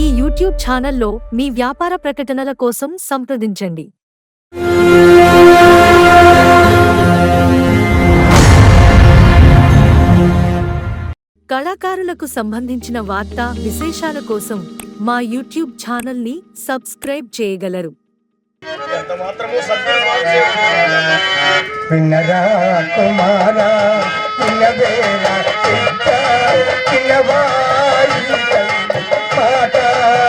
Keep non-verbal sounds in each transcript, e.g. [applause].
ఈ యూట్యూబ్ ఛానల్లో మీ వ్యాపార ప్రకటనల కోసం సంప్రదించండి. కళాకారులకు సంబంధించిన వార్తా విశేషాల కోసం మా యూట్యూబ్ ఛానల్ని సబ్స్క్రైబ్ చేయగలరు. కుమారా மாட்டா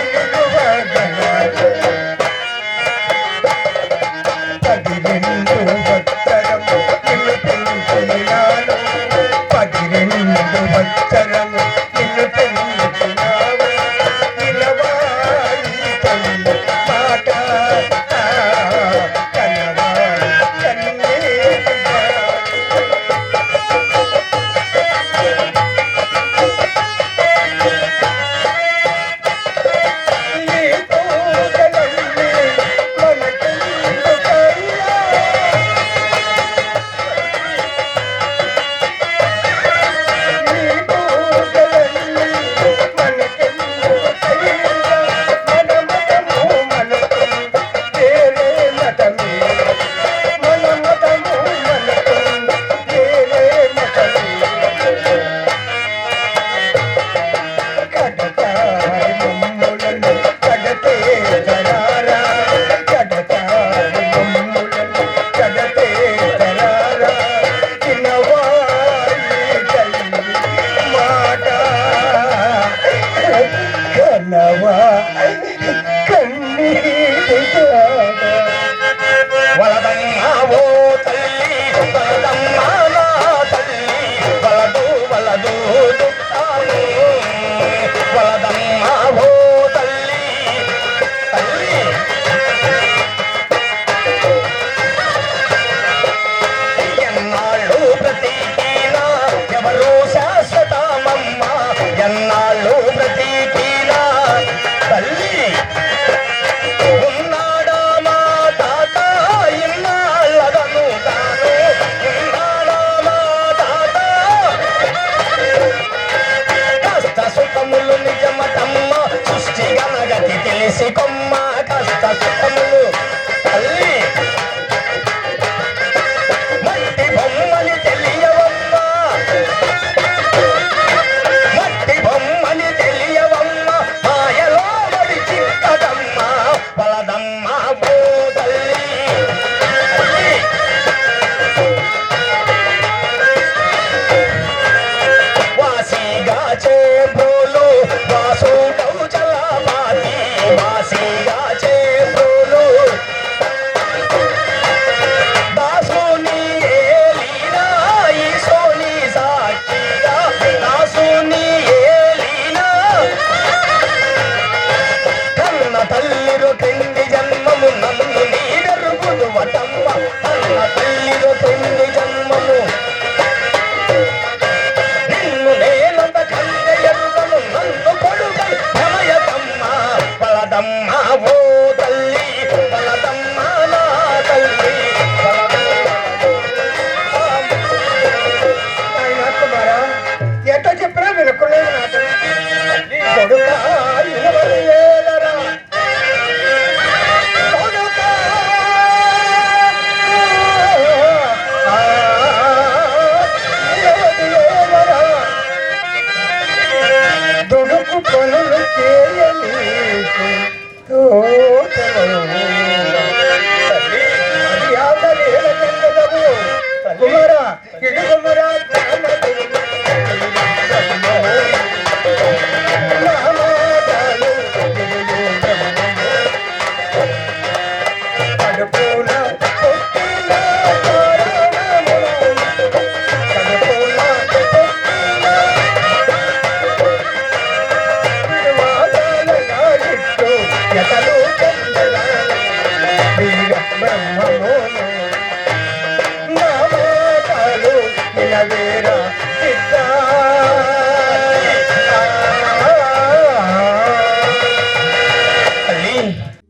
Yeah. [laughs] con Oh,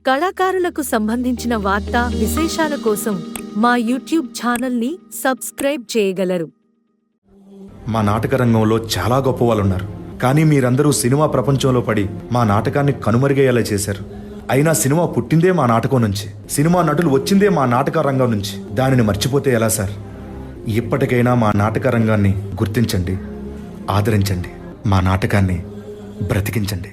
కళాకారులకు సంబంధించిన వార్తా విశేషాల కోసం మా యూట్యూబ్ ఛానల్ని సబ్స్క్రైబ్ చేయగలరు. మా నాటక రంగంలో చాలా గొప్ప వాళ్ళు ఉన్నారు కానీ మీరందరూ సినిమా ప్రపంచంలో పడి మా నాటకాన్ని కనుమరుగయ్యేలా చేశారు. అయినా సినిమా పుట్టిందే మా నాటకం నుంచి. సినిమా నటులు వచ్చిందే మా నాటక రంగం నుంచి. దానిని మర్చిపోతే ఎలా సార్? ఇప్పటికైనా మా నాటక రంగాన్ని గుర్తించండి ఆదరించండి. మా నాటకాన్ని బ్రతికించండి.